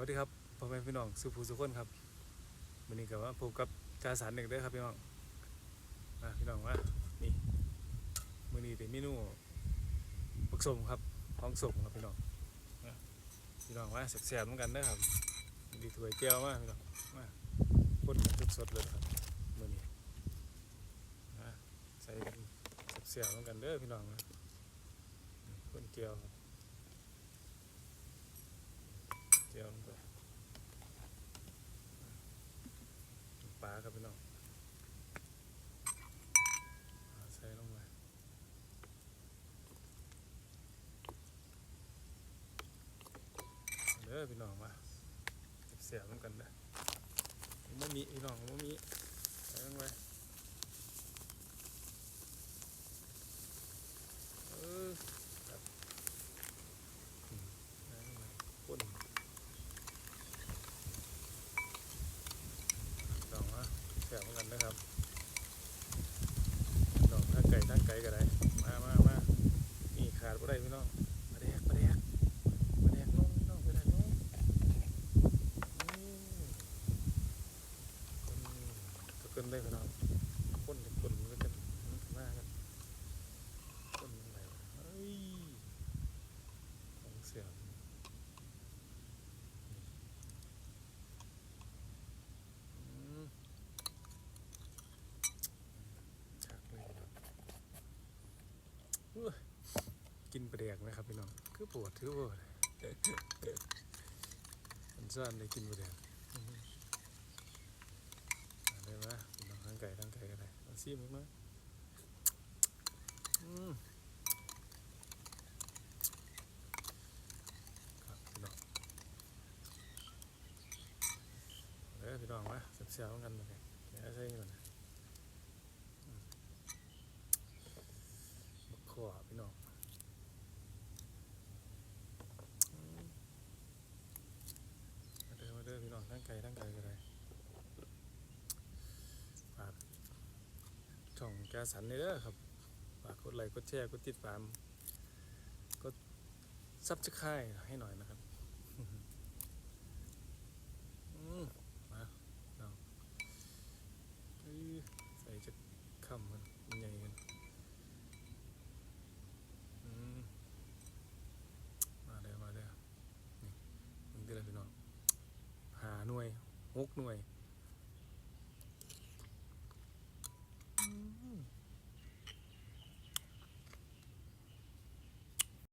วัสดีครับพ่อแม่พี่น้องสุภูสุคนครับวันนี้ก็ว่าพบกับจาสันเด็กเด้อครับพี่น้องมาพี่น้องว่านี่มื้อนี้เป็นเมนูปักสมครับของสมครับพี่น้องมาพี่น้องว่าแซ่บๆเหมือนกันเด้อครับดีถ้วยแก้วมาพี่น้องมาคนกันสดๆเลยครับมื้อนี้มาใส่กันแซ่บๆเหมือนกันเด้อพี่น้องนะนี่นแก้วครับแก้วลงไป ปลาครับพี่น้องเอาใส่ลงไปเด้อพี่น้องมาเสียบเหมือนกันเด้อมะมีพี่น้องมะมีใส่ลงไปเออครับอืมใส่ลงไปข้นดองว่าแถวเหมือนกันนะครับดองทั้งไก่ทั้งไก่ก็ได้มามามานี่ขาดบ่ได้พี่น้องปลาแดกปลาแดกปลาแดกน้องน้องปลาแดกน้องนี่คนก็เกิน ได้พี่น้องคนคนมันก็จะมันก็มากันคนมันไหลเฮ้ยของเสียบอืมชักเลยพี่น้องกินปลาแดกนะครับพี่น้องคือปวดถือปวดมันซ่อนเลยกินปลาแดกได้ไหม ไก่ทั้งไก่ก็ได้เอาซีมันมาอืมครับพี่น้องเด้อพี่น้องมาเสียบๆกันมาเลยแกะใส่ก่อนนะบักขวพี่น้องมาเด้อมาเด้อพี่น้องทั้งไก่ทั้งไก่ก็ได้ฝาก ช่องแกสันนี่เด้อครับฝากกดไลค์กดแชร์กดติดตามกดซับสไครต์ให้หน่อยนะครับอืมมาน้องใส่จะคำมันใหญ่กันอืมมาเด้อมาเด้อนี่มึงเด้อพี่น้องหาหน่วยหกหน่วย